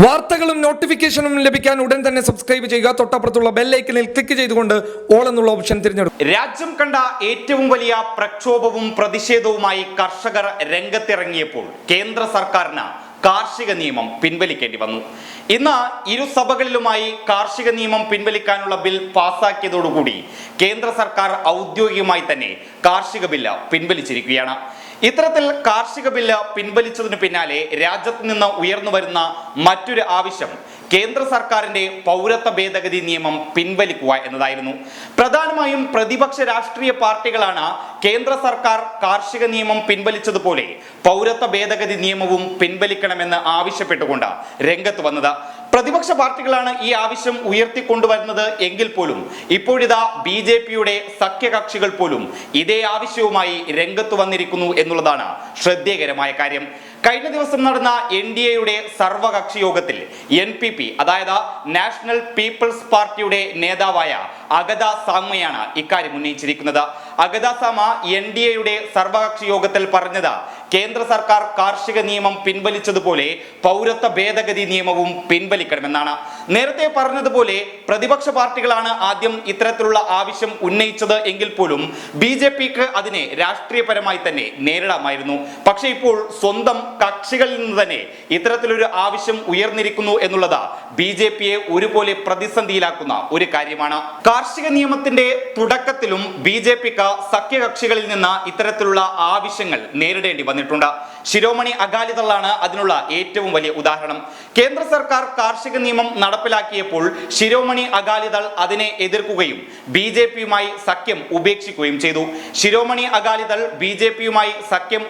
വാർത്തകളും നോട്ടിഫിക്കേഷനും ലഭിക്കാൻ ഉടൻ തന്നെ സബ്സ്ക്രൈബ് ചെയ്യുക. തൊട്ടപ്പുറത്തുള്ള ബെല്ലൈക്കനിൽ ക്ലിക്ക് ചെയ്തുകൊണ്ട് ഓൾ എന്നുള്ള ഓപ്ഷൻ തിരഞ്ഞെടുക്കും രാജ്യം കണ്ട ഏറ്റവും വലിയ പ്രക്ഷോഭവും പ്രതിഷേധവുമായി കർഷകർ രംഗത്തിറങ്ങിയപ്പോൾ കേന്ദ്ര സർക്കാരിന് കാർഷിക നിയമം പിൻവലിക്കേണ്ടി വന്നു. ഇന്ന് ഇരു സഭകളിലുമായി കാർഷിക നിയമം പിൻവലിക്കാനുള്ള ബിൽ പാസാക്കിയതോടുകൂടി കേന്ദ്ര സർക്കാർ ഔദ്യോഗികമായി തന്നെ കാർഷിക ബില്ല് പിൻവലിച്ചിരിക്കുകയാണ്. ഇത്തരത്തിൽ കാർഷിക ബില്ല് പിൻവലിച്ചതിന് പിന്നാലെ രാജ്യത്ത് നിന്ന് ഉയർന്നു വരുന്ന മറ്റൊരു ആവശ്യം കേന്ദ്ര സർക്കാരിന്റെ പൗരത്വ ഭേദഗതി നിയമം പിൻവലിക്കുക എന്നതായിരുന്നു. പ്രധാനമായും പ്രതിപക്ഷ രാഷ്ട്രീയ പാർട്ടികളാണ് കേന്ദ്ര സർക്കാർ കാർഷിക നിയമം പിൻവലിച്ചതുപോലെ പൗരത്വ ഭേദഗതി നിയമവും പിൻവലിക്കണമെന്ന് ആവശ്യപ്പെട്ടുകൊണ്ട് രംഗത്ത് വന്നത്. പ്രതിപക്ഷ പാർട്ടികളാണ് ഈ ആവശ്യം ഉയർത്തിക്കൊണ്ടുവരുന്നത് എങ്കിൽ പോലും ഇപ്പോഴിതാ ബി ജെ പിയുടെ സഖ്യകക്ഷികൾ പോലും ഇതേ ആവശ്യവുമായി രംഗത്ത് വന്നിരിക്കുന്നു എന്നുള്ളതാണ് ശ്രദ്ധേയകരമായ കാര്യം. കഴിഞ്ഞ ദിവസം നടന്ന എൻ ഡി എയുടെ സർവകക്ഷി യോഗത്തിൽ എൻ പി പി അതായത് നാഷണൽ പീപ്പിൾസ് പാർട്ടിയുടെ നേതാവായ അഗത സാമയാണ് ഇക്കാര്യം ഉന്നയിച്ചിരിക്കുന്നത്. അഗത സാമ എൻ ഡി എയുടെ സർവകക്ഷി യോഗത്തിൽ പറഞ്ഞത് കേന്ദ്ര സർക്കാർ കാർഷിക നിയമം പിൻവലിച്ചതുപോലെ പൗരത്വ ഭേദഗതി നിയമവും പിൻവലിക്കണമെന്നാണ്. നേരത്തെ പറഞ്ഞതുപോലെ പ്രതിപക്ഷ പാർട്ടികളാണ് ആദ്യം ഇത്തരത്തിലുള്ള ആവശ്യം ഉന്നയിച്ചത് എങ്കിൽ പോലും ബി ജെ പിക്ക് അതിനെ രാഷ്ട്രീയപരമായി തന്നെ നേരിടാമായിരുന്നു. പക്ഷെ ഇപ്പോൾ സ്വന്തം കക്ഷികളിൽ നിന്ന് തന്നെ ഇത്തരത്തിലൊരു ആവശ്യം ഉയർന്നിരിക്കുന്നു എന്നുള്ളത് ബി ജെ പിയെ ഒരുപോലെ പ്രതിസന്ധിയിലാക്കുന്ന ഒരു കാര്യമാണ്. കാർഷിക നിയമത്തിന്റെ തുടക്കത്തിലും ബി ജെ പിക്ക് സഖ്യകക്ഷികളിൽ നിന്ന് ഇത്തരത്തിലുള്ള ആവശ്യങ്ങൾ നേരിടേണ്ടി വന്നിട്ടുണ്ട്. ശിരോമണി അകാലിദളാണ് അതിനുള്ള ഏറ്റവും വലിയ ഉദാഹരണം. കേന്ദ്ര സർക്കാർ കാർഷിക നിയമം നടപ്പിലാക്കിയപ്പോൾ ശിരോമണി അകാലിദൾ അതിനെ എതിർക്കുകയും ബി ജെ പിയുമായി സഖ്യം ഉപേക്ഷിക്കുകയും ചെയ്തു. ശിരോമണി അകാലിദൾ ബി ജെ പിയുമായി സഖ്യം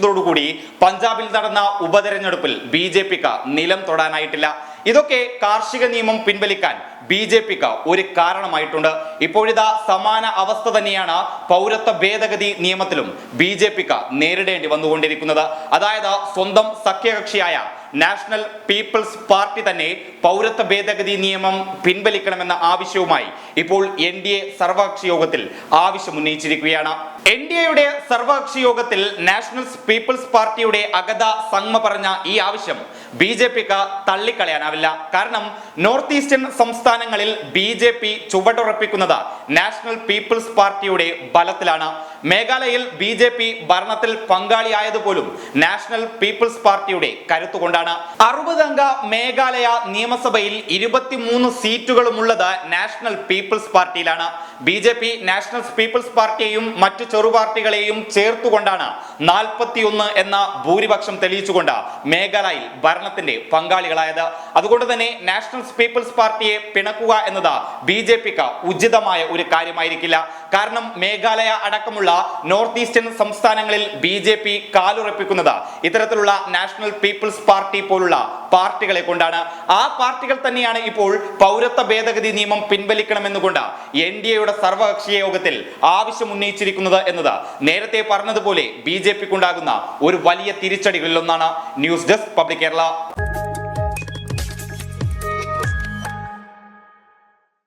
ഉപേക്ഷിച്ചതോടുകൂടി പഞ്ചാബിൽ നടന്ന ഉപതെരഞ്ഞെടുപ്പിൽ ബി ജെ പിക്ക് നിലം തൊടാനായിട്ടില്ല. ഇതൊക്കെ കാർഷിക നിയമം പിൻവലിക്കാൻ ബി ജെ പിക്ക് ഒരു കാരണമായിട്ടുണ്ട്. ഇപ്പോഴിതാ സമാന അവസ്ഥ തന്നെയാണ് പൗരത്വ ഭേദഗതി നിയമത്തിലും ബി ജെ പിക്ക് നേരിടേണ്ടി വന്നുകൊണ്ടിരിക്കുന്നത്. അതായത് സ്വന്തം സഖ്യകക്ഷിയായ നാഷണൽ പീപ്പിൾസ് പാർട്ടി തന്നെ പൗരത്വ ഭേദഗതി നിയമം പിൻവലിക്കണമെന്ന ആവശ്യവുമായി ഇപ്പോൾ എൻ ഡി എ സർവകക്ഷി യോഗത്തിൽ ആവശ്യം ഉന്നയിച്ചിരിക്കുകയാണ് എൻ ഡി എയുടെ സർവകക്ഷി യോഗത്തിൽ നാഷണൽ പീപ്പിൾസ് പാർട്ടിയുടെ അഗത സംഗമ പറഞ്ഞ ഈ ആവശ്യം ബി ജെ പിക്ക് തള്ളിക്കളയാനാവില്ല. കാരണം നോർത്ത് ഈസ്റ്റേൺ സംസ്ഥാനങ്ങളിൽ ബി ജെ പി ചുവടുറപ്പിക്കുന്നത് നാഷണൽ പീപ്പിൾസ് പാർട്ടിയുടെ ബലത്തിലാണ്. മേഘാലയയിൽ ബി ജെ പി ഭരണത്തിൽ പങ്കാളിയായതുപോലും നാഷണൽ പീപ്പിൾസ് പാർട്ടിയുടെ കരുത്തുകൊണ്ടാണ്. അറുപതംഗ മേഘാലയ നിയമസഭയിൽ ഇരുപത്തിമൂന്ന് സീറ്റുകളുമുള്ളത് national people's പാർട്ടിയിലാണ്. B J P national people's പാർട്ടിയെയും മറ്റു ചെറുപാർട്ടികളെയും ചേർത്തുകൊണ്ടാണ് നാൽപ്പത്തിയൊന്ന് എന്ന ഭൂരിപക്ഷം തെളിയിച്ചുകൊണ്ട് മേഘാലയയിൽ ഭരണത്തിന്റെ പങ്കാളികളായത്. അതുകൊണ്ട് തന്നെ നാഷണൽ പീപ്പിൾസ് പാർട്ടിയെ പിണക്കുക എന്നത് ബി ജെ പിക്ക് ഉചിതമായ ഒരു കാര്യമായിരിക്കില്ല. കാരണം മേഘാലയ അടക്കമുള്ള നോർത്ത് ഈസ്റ്റേൺ സംസ്ഥാനങ്ങളിൽ ബി ജെ പി കാലുറപ്പിക്കുന്നത് ഇത്തരത്തിലുള്ള നാഷണൽ പീപ്പിൾസ് പാർട്ടി പോലുള്ള പാർട്ടികളെ കൊണ്ടാണ്. ആ പാർട്ടികൾ തന്നെയാണ് ഇപ്പോൾ പൗരത്വ ഭേദഗതി നിയമം പിൻവലിക്കണമെന്നുകൊണ്ട് എൻ ഡി എയുടെ സർവകക്ഷി യോഗത്തിൽ ആവശ്യം ഉന്നയിച്ചിരിക്കുന്നത് എന്നത് നേരത്തെ പറഞ്ഞതുപോലെ ബി ജെ പിക്കുണ്ടാകുന്ന ഒരു വലിയ തിരിച്ചടികളിലൊന്നാണ് ന്യൂസ് ഡെസ്ക് പബ്ലിക് കേരള.